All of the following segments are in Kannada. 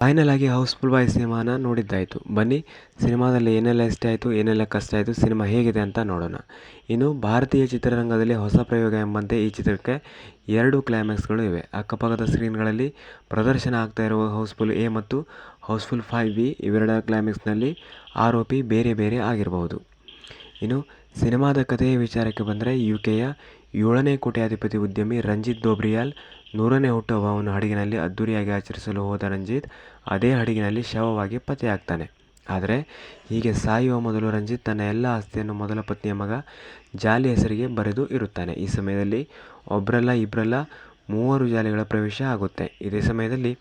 ಫೈನಲ್ ಆಗಿ ಹೌಸ್ಫುಲ್ ಬಾಯ್ ಸಿನಿಮಾನ ನೋಡಿದ್ದಾಯಿತು. ಬನ್ನಿ, ಸಿನಿಮಾದಲ್ಲಿ ಏನೆಲ್ಲ ಇಷ್ಟ ಆಯಿತು, ಏನೆಲ್ಲ ಕಷ್ಟ ಆಯಿತು, ಸಿನಿಮಾ ಹೇಗಿದೆ ಅಂತ ನೋಡೋಣ. ಇನ್ನು ಭಾರತೀಯ ಚಿತ್ರರಂಗದಲ್ಲಿ ಹೊಸ ಪ್ರಯೋಗ ಎಂಬಂತೆ ಈ ಚಿತ್ರಕ್ಕೆ ಎರಡು ಕ್ಲೈಮ್ಯಾಕ್ಸ್ಗಳು ಇವೆ. ಅಕ್ಕಪಕ್ಕದ ಸ್ಕ್ರೀನ್ಗಳಲ್ಲಿ ಪ್ರದರ್ಶನ ಆಗ್ತಾ ಇರುವ ಹೌಸ್ಫುಲ್ ಎ ಮತ್ತು ಹೌಸ್ಫುಲ್ ಫೈವ್ ಬಿ ಇವೆರಡರ ಕ್ಲೈಮ್ಯಾಕ್ಸ್ನಲ್ಲಿ ಆರೋಪಿ ಬೇರೆ ಬೇರೆ ಆಗಿರಬಹುದು. ಇನ್ನು ಸಿನಿಮಾದ ಕಥೆಯ ವಿಚಾರಕ್ಕೆ ಬಂದರೆ ಯು ಕೆಯ ಏಳನೇ ಕೋಟ್ಯಾಧಿಪತಿ ಉದ್ಯಮಿ ರಂಜಿತ್ ದೋಬ್ರಿಯಾಲ್ ನೂರನೇ ಹುಟ್ಟುಹಬ್ಬವನ್ನು ಹಡಗಿನಲ್ಲಿ ಅದ್ದೂರಿಯಾಗಿ ಆಚರಿಸಲು ಹೋದ ರಂಜಿತ್ ಅದೇ ಹಡಗಿನಲ್ಲಿ ಶವವಾಗಿ ಪತ್ತೆಯಾಗ್ತಾನೆ. ಆದರೆ ಹೀಗೆ ಸಾಯುವ ಮೊದಲು ರಂಜಿತ್ ತನ್ನ ಎಲ್ಲ ಆಸ್ತಿಯನ್ನು ಮೊದಲ ಪತ್ನಿಯ ಮಗ ಜಾಲಿ ಹೆಸರಿಗೆ ಬರೆದು ಇರುತ್ತಾನೆ. ಈ ಸಮಯದಲ್ಲಿ ಒಬ್ರಲ್ಲ ಇಬ್ಬರಲ್ಲ ಮೂವರು ಜಾಲಿಗಳ ಪ್ರವೇಶ ಆಗುತ್ತೆ. ಇದೇ ಸಮಯದಲ್ಲಿ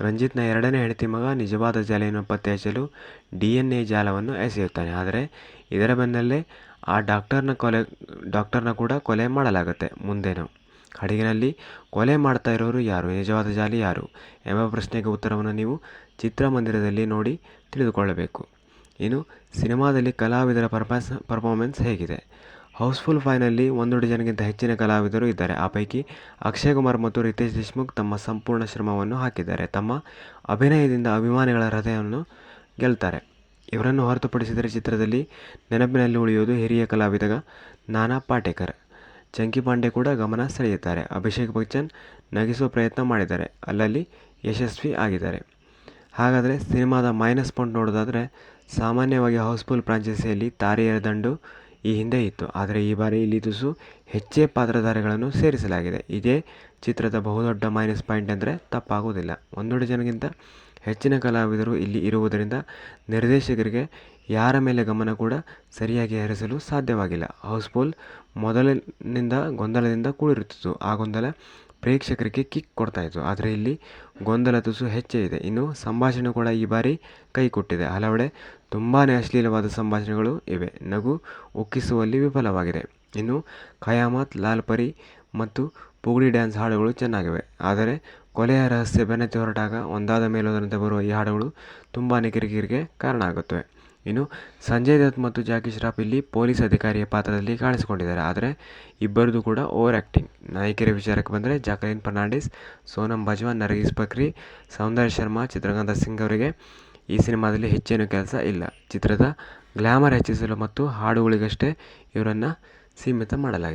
ರಂಜಿತ್ನ ಎರಡನೇ ಹೆಂಡತಿ ಮಗ ನಿಜವಾದ ಜಾಲಿಯನ್ನು ಪತ್ತೆ ಹಚ್ಚಲು ಡಿ ಎನ್ ಎ ಜಾಲವನ್ನು ಎಸೆಯುತ್ತಾನೆ. ಆದರೆ ಇದರ ಬೆನ್ನಲ್ಲೇ ಆ ಡಾಕ್ಟರ್ನ ಕೊಲೆ ಡಾಕ್ಟರ್ನ ಕೂಡ ಕೊಲೆ ಮಾಡಲಾಗುತ್ತೆ ಮುಂದೇನು. ಹಡಗಿನಲ್ಲಿ ಕೊಲೆ ಮಾಡ್ತಾ ಇರೋರು ಯಾರು? ನಿಜವಾದ ಜಾಲಿ ಯಾರು? ಎಂಬ ಪ್ರಶ್ನೆಗೆ ಉತ್ತರವನ್ನು ನೀವು ಚಿತ್ರಮಂದಿರದಲ್ಲಿ ನೋಡಿ ತಿಳಿದುಕೊಳ್ಳಬೇಕು. ಇನ್ನು ಸಿನಿಮಾದಲ್ಲಿ ಕಲಾವಿದರ ಪರ್ಫಾಸ್ ಪರ್ಫಾರ್ಮೆನ್ಸ್ ಹೇಗಿದೆ? ಹೌಸ್ಫುಲ್ ಫೈನಲ್ಲಿ ಒಂದು ಡಜನ್ಗಿಂತ ಹೆಚ್ಚಿನ ಕಲಾವಿದರು ಇದ್ದಾರೆ. ಆ ಪೈಕಿ ಅಕ್ಷಯ್ ಕುಮಾರ್ ಮತ್ತು ರಿತೇಶ್ ದೇಶ್ಮುಖ್ ತಮ್ಮ ಸಂಪೂರ್ಣ ಶ್ರಮವನ್ನು ಹಾಕಿದ್ದಾರೆ. ತಮ್ಮ ಅಭಿನಯದಿಂದ ಅಭಿಮಾನಿಗಳ ಹೃದಯವನ್ನು ಗೆಲ್ತಾರೆ. ಇವರನ್ನು ಹೊರತುಪಡಿಸಿದರೆ ಚಿತ್ರದಲ್ಲಿ ನೆನಪಿನಲ್ಲಿ ಉಳಿಯುವುದು ಹಿರಿಯ ಕಲಾವಿದ ನಾನಾ ಪಾಟೇಕರ್. ಚಂಕಿ ಪಾಂಡೆ ಕೂಡ ಗಮನ ಸೆಳೆಯುತ್ತಾರೆ. ಅಭಿಷೇಕ್ ಬಚ್ಚನ್ ನಗಿಸುವ ಪ್ರಯತ್ನ ಮಾಡಿದ್ದಾರೆ. ಅಲ್ಲಲ್ಲಿ ಯಶಸ್ವಿ ಆಗಿದ್ದಾರೆ. ಹಾಗಾದರೆ ಸಿನಿಮಾದ ಮೈನಸ್ ಪಾಯಿಂಟ್ ನೋಡೋದಾದರೆ ಸಾಮಾನ್ಯವಾಗಿ ಹೌಸ್ಫುಲ್ ಫ್ರಾಂಚೈಸಿಯಲ್ಲಿ ತಾರೆಯರ ದಂಡು ಈ ಹಿಂದೆ ಇತ್ತು. ಆದರೆ ಈ ಬಾರಿ ಇಲ್ಲಿ ತುಸು ಹೆಚ್ಚೇ ಪಾತ್ರಧಾರಿಗಳನ್ನು ಸೇರಿಸಲಾಗಿದೆ. ಇದೇ ಚಿತ್ರದ ಬಹುದೊಡ್ಡ ಮೈನಸ್ ಪಾಯಿಂಟ್ ಅಂದರೆ ತಪ್ಪಾಗುವುದಿಲ್ಲ. ಒಂದು ಜನಗಿಂತ ಹೆಚ್ಚಿನ ಕಲಾವಿದರು ಇಲ್ಲಿ ಇರುವುದರಿಂದ ನಿರ್ದೇಶಕರಿಗೆ ಯಾರ ಮೇಲೆ ಗಮನ ಕೂಡ ಸರಿಯಾಗಿ ಹರಿಸಲು ಸಾಧ್ಯವಾಗಿಲ್ಲ. ಹೌಸ್ಫುಲ್ ಮೊದಲಿನಿಂದ ಗೊಂದಲದಿಂದ ಕೂಡಿರುತ್ತಿತ್ತು. ಆ ಗೊಂದಲ ಪ್ರೇಕ್ಷಕರಿಗೆ ಕಿಕ್ ಕೊಡ್ತಾ ಇತ್ತು ಆದರೆ ಇಲ್ಲಿ ಗೊಂದಲ ತುಸು ಹೆಚ್ಚೇ ಇದೆ. ಇನ್ನು ಸಂಭಾಷಣೆ ಕೂಡ ಈ ಬಾರಿ ಕೈ ಕೊಟ್ಟಿದೆ. ಹಲವೆಡೆ ತುಂಬಾ ಅಶ್ಲೀಲವಾದ ಸಂಭಾಷಣೆಗಳು ಇವೆ. ನಗು ಉಕ್ಕಿಸುವಲ್ಲಿ ವಿಫಲವಾಗಿದೆ. ಇನ್ನು ಖಯಾಮತ್ ಲಾಲ್ ಪರಿ ಮತ್ತು ಪುಗಡಿ ಡ್ಯಾನ್ಸ್ ಹಾಡುಗಳು ಚೆನ್ನಾಗಿವೆ. ಆದರೆ ಕೊಲೆಯ ರಹಸ್ಯ ಬೆನ್ನತ್ತಿ ಹೊರಟಾಗ ಒಂದಾದ ಮೇಲೊಂದರಂತೆ ಬರುವ ಈ ಹಾಡುಗಳು ತುಂಬಾ ಕಿರಿಕಿರಿಗೆ ಕಾರಣ ಆಗುತ್ತವೆ. ಇನ್ನು ಸಂಜಯ್ ದತ್ ಮತ್ತು ಜಾಕಿ ಶ್ರಾಫ್ ಇಲ್ಲಿ ಪೊಲೀಸ್ ಅಧಿಕಾರಿಯ ಪಾತ್ರದಲ್ಲಿ ಕಾಣಿಸಿಕೊಂಡಿದ್ದಾರೆ. ಆದರೆ ಇಬ್ಬರದು ಕೂಡ ಓವರ್ ಆ್ಯಕ್ಟಿಂಗ್ ನಾಯಕಿಯರ ವಿಚಾರಕ್ಕೆ ಬಂದರೆ ಜಾಕಲಿನ್ ಫರ್ನಾಂಡಿಸ್ ಸೋನಮ್ ಬಜ್ವಾ, ನರ್ಗೀಸ್ ಬಕ್ರಿ ಸೌಂದರ್ಯ ಶರ್ಮಾ ಚಿತ್ರಗಂಧ ಸಿಂಗ್ ಅವರಿಗೆ ಈ ಸಿನಿಮಾದಲ್ಲಿ ಹೆಚ್ಚೇನು ಕೆಲಸ ಇಲ್ಲ. ಚಿತ್ರದ ಗ್ಲ್ಯಾಮರ್ ಹೆಚ್ಚಿಸಲು ಮತ್ತು ಹಾಡುಗಳಿಗಷ್ಟೇ ಇವರನ್ನು ಸೀಮಿತ ಮಾಡಲಾಗಿದೆ.